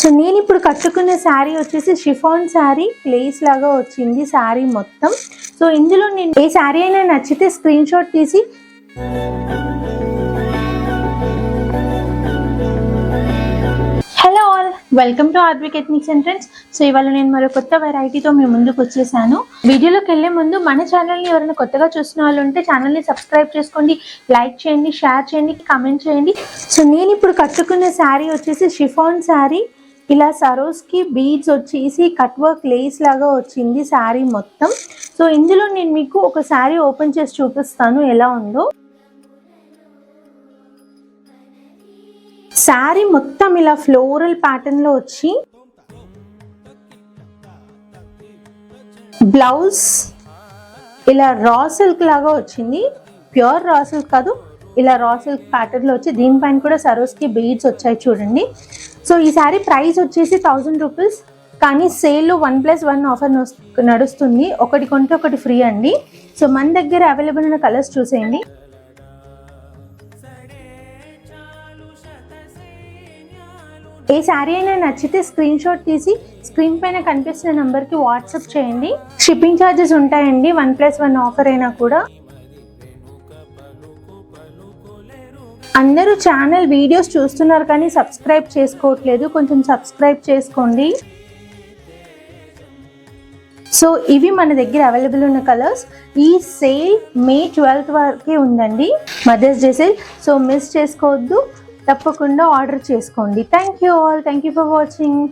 So నేను ఇప్పుడు కట్టుకున్న శారీ వచ్చేసి షిఫాన్ శారీ ప్లేస్ లాగా వచ్చింది శారీ మొత్తం. సో ఇందులో నేను ఏ శారీ అయినా నచ్చితే స్క్రీన్ షాట్ తీసి hello all welcome to Arbik ethnics entrance so ఇవాళ నేను మరో కొత్త వెరైటీతో మీ ముందుకు వచ్చేసాను. వీడియోలోకి వెళ్ళే ముందు మన ఛానల్ని ఎవరైనా కొత్తగా చూసిన వాళ్ళు ఉంటే ఛానల్ని సబ్స్క్రైబ్ చేసుకోండి లైక్ చేయండి షేర్ చేయండి కామెంట్ చేయండి. సో నేను ఇప్పుడు కట్టుకున్న శారీ వచ్చేసి షిఫాన్ శారీ. ఇలా సరోస్కి బీడ్స్ వచ్చేసి కట్ వర్క్ లేస్ లాగా వచ్చింది శారీ మొత్తం. సో ఇందులో నేను మీకు ఒక శారీ ఓపెన్ చేసి చూపిస్తాను ఎలా ఉందో. శారీ మొత్తం ఇలా ఫ్లోరల్ ప్యాటర్న్లో వచ్చి బ్లౌజ్ ఇలా రా సిల్క్ లాగా వచ్చింది. ప్యూర్ రా సిల్క్ కాదు ఇలా రా సిల్క్ ప్యాటర్న్లో వచ్చి దీనిపైన కూడా సరోస్కి బీడ్స్ వచ్చాయి చూడండి. సో ఈ శారీ ప్రైస్ వచ్చేసి థౌజండ్ రూపీస్ కానీ సేల్లో వన్ ప్లస్ వన్ ఆఫర్ నడుస్తుంది. ఒకటి కొంటే ఒకటి ఫ్రీ అండి. సో మన దగ్గర అవైలబుల్ ఉన్న కలర్స్ చూసేయండి. ఏ శారీ అయినా నచ్చితే స్క్రీన్ షాట్ తీసి స్క్రీన్ పైన కనిపిస్తున్న నంబర్కి వాట్సాప్ చేయండి. షిప్పింగ్ ఛార్జెస్ ఉంటాయండి. వన్ ప్లస్ వన్ ఆఫర్ అయినా కూడా. అందరూ ఛానల్ వీడియోస్ చూస్తున్నారు కానీ సబ్స్క్రైబ్ చేసుకోవట్లేదు. కొంచెం సబ్స్క్రైబ్ చేసుకోండి. సో ఇవి మన దగ్గర అవైలబుల్ ఉన్న కలర్స్. ఈ సేల్ మే ట్వెల్త్ వరకే ఉందండి. Mother's day sale. So miss చేసుకోవద్దు. తప్పకుండా ఆర్డర్ చేసుకోండి. Thank you all thank you for watching